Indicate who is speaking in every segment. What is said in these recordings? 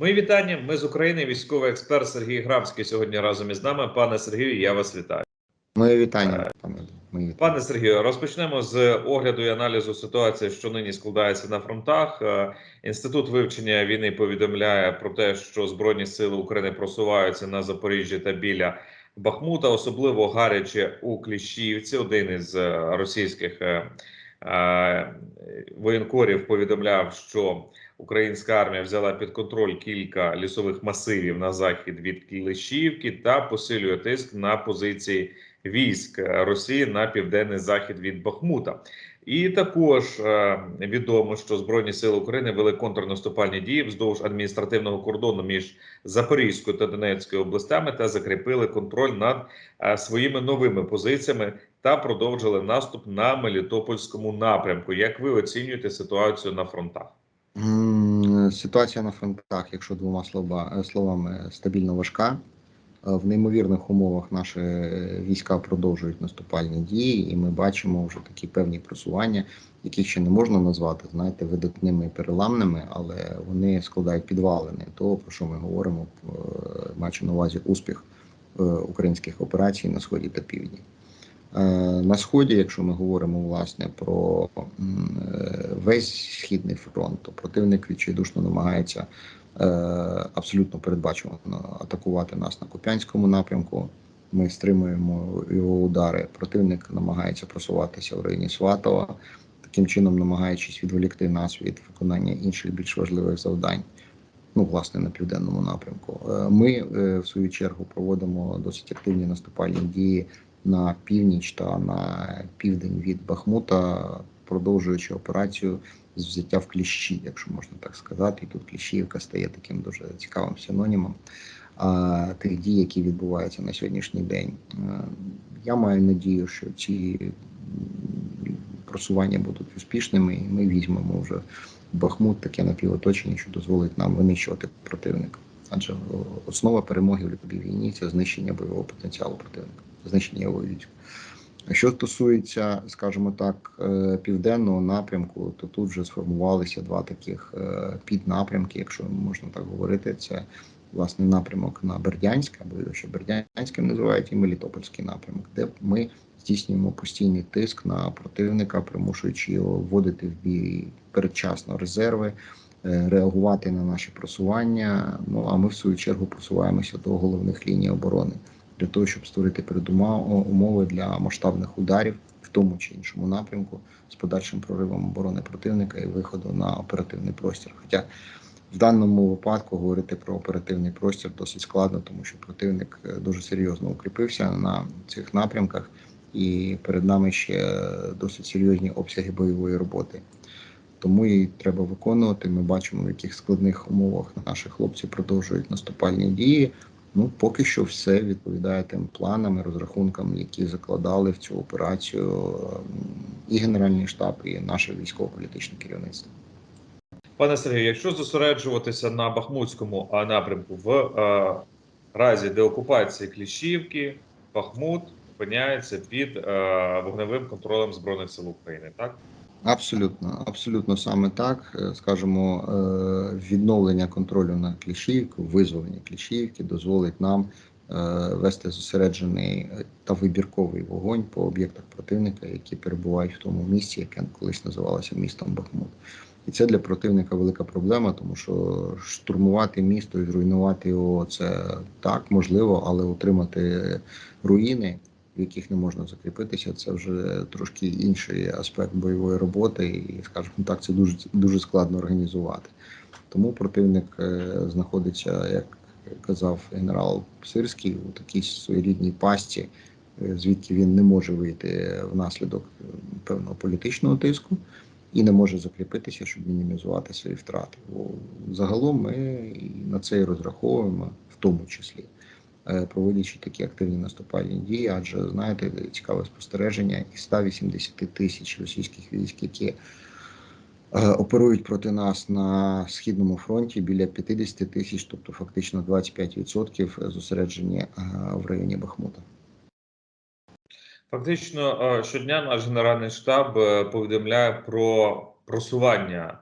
Speaker 1: Мої вітання. Ми з України. Військовий експерт Сергій Грабський сьогодні разом із нами. Пане Сергію, я вас вітаю.
Speaker 2: Моє вітання, пане.
Speaker 1: Пане Сергію, розпочнемо з огляду і аналізу ситуації, що нині складається на фронтах. Е, Інститут вивчення війни повідомляє про те, що збройні сили України просуваються на Запоріжжі та біля Бахмута, особливо гаряче у Кліщівці. Один із е, російських е, е, воєнкорів повідомляв, що українська армія взяла під контроль кілька лісових масивів на захід від Кліщівки та посилює тиск на позиції військ Росії на південний захід від Бахмута. І також е, відомо, що Збройні сили України вели контрнаступальні дії вздовж адміністративного кордону між Запорізькою та Донецькою областями та закріпили контроль над е, своїми новими позиціями та продовжили наступ на Мелітопольському напрямку. Як ви оцінюєте ситуацію на фронтах?
Speaker 2: Ситуація на фронтах, якщо двома слова, словами, стабільно важка. Е, В неймовірних умовах наші е, війська продовжують наступальні дії, і ми бачимо вже такі певні просування, яких ще не можна назвати, знаєте, видатними переламними, але вони складають підвалини того, про що ми говоримо, е, маючи на увазі успіх українських операцій на сході та півдні. На сході, якщо ми говоримо власне про весь східний фронт, то противник відчайдушно намагається абсолютно передбачувано атакувати нас на Куп'янському напрямку. Ми стримуємо його удари. Противник намагається просуватися в районі Сватова, таким чином намагаючись відволікти нас від виконання інших більш важливих завдань. Ну, власне, на південному напрямку. Е, Ми е, в свою чергу проводимо досить активні наступальні дії на північ та на південь від Бахмута, продовжуючи операцію з взяття в кліщі, якщо можна так сказати. І тут кліщівка стає таким дуже цікавим синонімом а, тих дій, які відбуваються на сьогоднішній день. Я маю надію, що ці просування будуть успішними, і ми візьмемо вже Бахмут таке напівоточення, що дозволить нам винищувати противника. Адже основа перемоги в любій війні це знищення бойового потенціалу противника, знищення його військ. Що стосується, скажімо так, е, південного напрямку, то тут вже сформувалися два таких е, піднапрямки, якщо можна так говорити. Це власне напрямок на Бердянськ, або ще Бердянським називають, і Мелітопольський напрямок, де ми здійснюємо постійний тиск на противника, примушуючи його вводити в бій передчасно резерви, е, реагувати на наші просування. Ну а ми в свою чергу просуваємося до головних ліній оборони для того, щоб створити передума- умови для масштабних ударів в тому чи іншому напрямку з подальшим проривом оборони противника і виходу на оперативний простір. Хоча в даному випадку говорити про оперативний простір досить складно, тому що противник е, дуже серйозно укріпився на цих напрямках, і перед нами ще досить серйозні обсяги бойової роботи. Тому її треба виконувати. Ми бачимо, в яких складних умовах наші хлопці продовжують наступальні дії. Ну, поки що все відповідає тим планам і розрахункам, які закладали в цю операцію ем, і Генеральний штаб, і наше військово-політичне керівництво.
Speaker 1: Пане Сергію, якщо зосереджуватися на Бахмутському напрямку в е, разі деокупації Кліщівки, Бахмут опиняється під е, вогневим контролем Збройних сил України, так?
Speaker 2: Абсолютно, абсолютно саме так. Е, Скажімо, е, відновлення контролю на Кліщівку, визволення Кліщівки дозволить нам е, вести зосереджений та вибірковий вогонь по об'єктах противника, які перебувають в тому місці, яке колись називалося містом Бахмут. І це для противника велика проблема, тому що штурмувати місто і зруйнувати його це так можливо, але утримати руїни в яких не можна закріпитися, це вже трошки інший аспект бойової роботи, і, скажімо так, це дуже дуже складно організувати. Тому противник е, знаходиться, як казав генерал Сирський, у такій своєрідній пастці, е, звідки він не може вийти внаслідок е, певного політичного тиску і не може закріпитися, щоб мінімізувати свої втрати. Бо загалом ми на це і розраховуємо, в тому числі проводячи такі активні наступальні дії, адже знаєте, цікаве спостереження із 180 тисяч російських військ, які е, оперують проти нас на східному фронті біля 50 тисяч, тобто фактично 25% зосереджені е, в районі Бахмута.
Speaker 1: Фактично, е, щодня наш генеральний штаб е, повідомляє про просування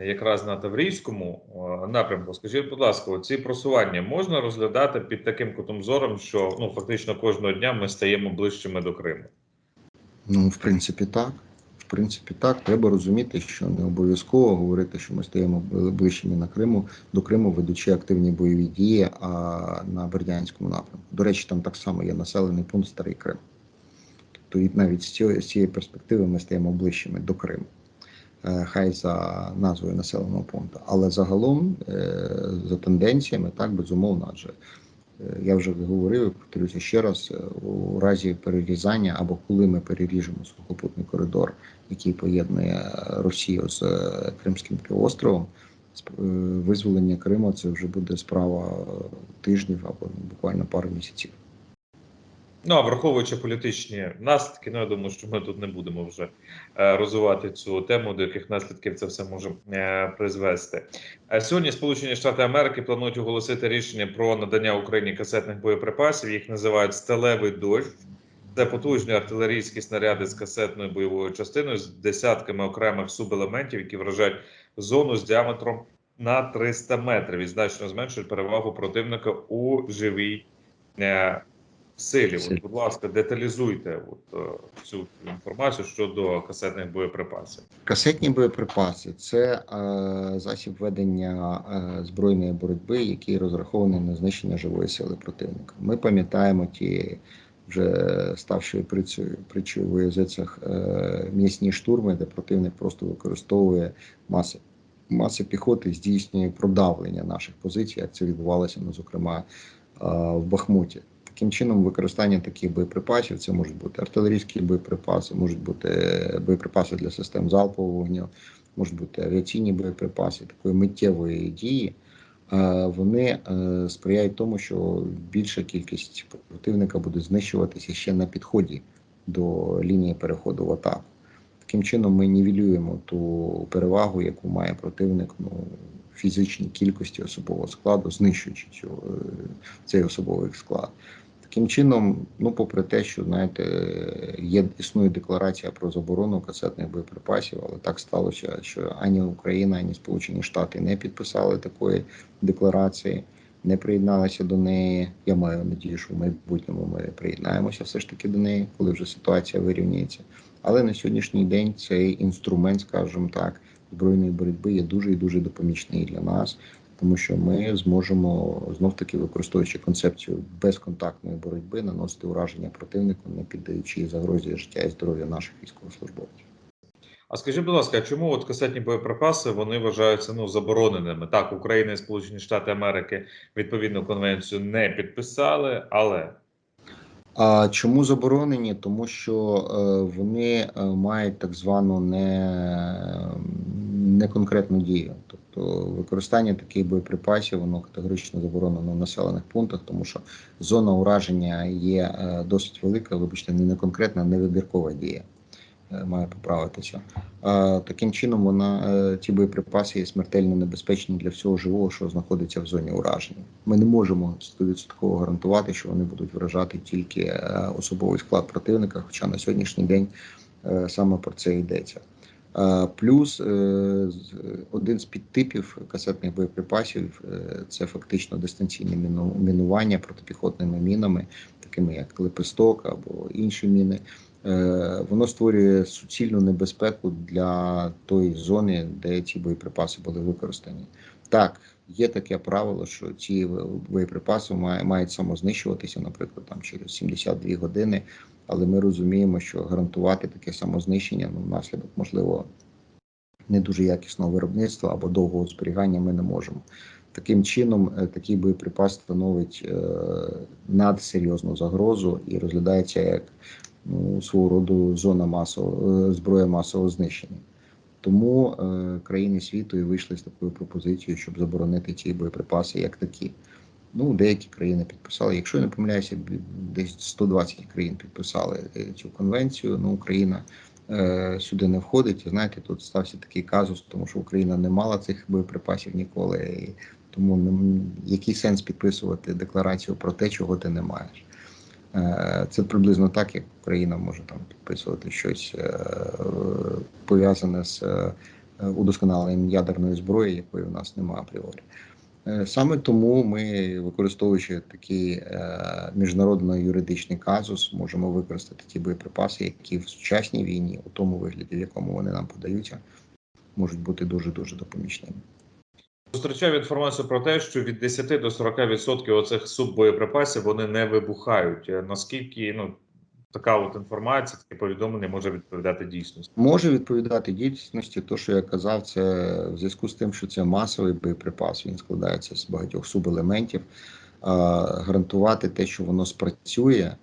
Speaker 1: якраз на Таврійському е, напрямку. Скажіть, будь ласка, ці просування можна розглядати під таким кутом зором, що ну фактично кожного дня ми стаємо ближчими до Криму?
Speaker 2: Ну, в принципі, так. В принципі, так. Треба розуміти, що не обов'язково говорити, що ми стаємо ближчими на Криму до Криму, ведучи активні бойові дії а на Бердянському напрямку. До речі, там так само є населений пункт Старий Крим. Тобто, навіть з цієї, з цієї перспективи ми стаємо ближчими до Криму. Е, Хай за назвою населеного пункту. Але загалом, е, за тенденціями, так безумовно, адже Е, Я вже говорив, повторюся ще раз, у разі перерізання або коли ми переріжемо сухопутний коридор, який поєднує Росію з Кримським півостровом, визволення Криму це вже буде справа тижнів або буквально пару місяців.
Speaker 1: Ну а враховуючи політичні наслідки, ну я думаю, що ми тут не будемо вже е, розвивати цю тему, до яких наслідків це все може е, призвести. Е, Сьогодні Сполучені Штати Америки планують оголосити рішення про надання Україні касетних боєприпасів. Їх називають сталевий дощ. Це потужні артилерійські снаряди з касетною бойовою частиною з десятками окремих субелементів, які вражають зону з діаметром на 300 метрів і значно зменшують перевагу противника у живій силі. От, будь ласка, деталізуйте от, е, цю інформацію щодо касетних боєприпасів.
Speaker 2: Касетні боєприпаси це е, засіб ведення е, збройної боротьби, який розрахований на знищення живої сили противника. Ми пам'ятаємо ті вже ставши притчею притчею в язицях е, м'ясні штурми, де противник просто використовує маси. Маси піхоти здійснює продавлення наших позицій, як це відбувалося, ну, зокрема, е, в Бахмуті. Таким чином, використання таких боєприпасів це можуть бути артилерійські боєприпаси, можуть бути боєприпаси для систем залпового вогню, можуть бути авіаційні боєприпаси такої миттєвої дії. е, Вони е, сприяють тому, що більша кількість противника буде знищуватися ще на підході до лінії переходу в атаку. Таким чином, ми нівелюємо ту перевагу, яку має противник ну, фізичній кількості особового складу, знищуючи цю, е, цей особовий склад. Таким чином, ну, попри те, що знаєте, є існує декларація про заборону касетних боєприпасів, але так сталося, що ані Україна, ані Сполучені Штати не підписали такої декларації, не приєдналися до неї. Я маю надію, що в майбутньому ми приєднаємося все ж таки до неї, коли вже ситуація вирівняється. Але на сьогоднішній день цей інструмент, скажімо так, збройної боротьби є дуже і дуже допомічний для нас тому що ми зможемо знов таки використовуючи концепцію безконтактної боротьби, наносити ураження противнику, не піддаючи загрозі життя і здоров'я наших військовослужбовців.
Speaker 1: А скажіть, будь ласка, чому от касетні боєприпаси вони вважаються ну забороненими? Так, Україна і Сполучені Штати Америки відповідну конвенцію не підписали, але
Speaker 2: А чому заборонені? Тому що е, вони е, мають так звану не, не конкретну дію. Тобто використання таких боєприпасів воно категорично заборонено в населених пунктах, тому що зона ураження є е, досить велика, вибачте, не, конкретна, не вибіркова дія. Е, Має поправитися. Таким чином, вона е, ці боєприпаси є смертельно небезпечні для всього живого, що знаходиться в зоні ураження. Ми не можемо 100% гарантувати, що вони будуть вражати тільки е, особовий склад противника, хоча на сьогоднішній день е, саме про це йдеться. Е, Плюс е, з- один з підтипів касетних боєприпасів е, це фактично дистанційне мінування протипіхотними мінами, такими як лепесток або інші міни. Е, Воно створює суцільну небезпеку для тої зони, де ці боєприпаси були використані. Так, є таке правило, що ці боєприпаси мають самознищуватися, наприклад, там через 72 години. Але ми розуміємо, що гарантувати таке самознищення ну, внаслідок, можливо, не дуже якісного виробництва або довгого зберігання ми не можемо. Таким чином, е, такий боєприпас становить е, надсерйозну загрозу і розглядається як ну, свого роду зона масового е, зброя масового знищення. Тому е, країни світу і вийшли з такою пропозицією, щоб заборонити ці боєприпаси як такі. Ну, деякі країни підписали. Якщо я не помиляюся, десь 120 країн підписали е, цю конвенцію. Ну, Україна е, сюди не входить. І знаєте, тут стався такий казус, тому що Україна не мала цих боєприпасів ніколи. І тому не- який сенс підписувати декларацію про те, чого ти не маєш? Е, Це приблизно так, як Україна може там підписувати щось е, пов'язане з е, удосконаленням ядерної зброї, якої у нас немає апріорі. Саме тому ми, використовуючи такий е, міжнародно-юридичний казус, можемо використати ті боєприпаси, які в сучасній війні, у тому вигляді, в якому вони нам подаються, можуть бути дуже дуже допомічними.
Speaker 1: Зустрічав інформацію про те, що від 10 до 40% оцих суббоєприпасів вони не вибухають. Е, Наскільки ну така от інформація, таке повідомлення може відповідати дійсності?
Speaker 2: Може відповідати дійсності, то що я казав, це в зв'язку з тим, що це масовий боєприпас. Він складається з багатьох субелементів. А, гарантувати те, що воно спрацює,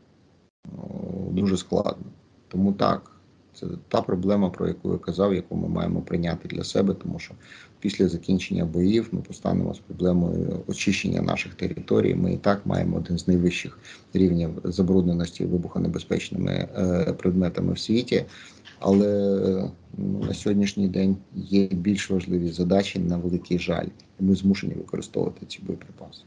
Speaker 2: ну, дуже складно. Тому так, це та проблема, про яку я казав, яку ми маємо прийняти для себе, тому що після закінчення боїв ми постанемо з проблемою очищення наших територій. Ми і так маємо один з найвищих рівнів забрудненості вибухонебезпечними е, предметами в світі. Але е, ну, на сьогоднішній день є більш важливі задачі на великий жаль, і ми змушені використовувати ці боєприпаси.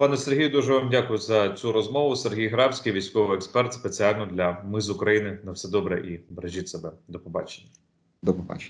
Speaker 1: Пане Сергію, дуже вам дякую за цю розмову. Сергій Грабський, військовий експерт, спеціально для Ми з України. На все добре і бережіть себе. До побачення.
Speaker 2: До побачення.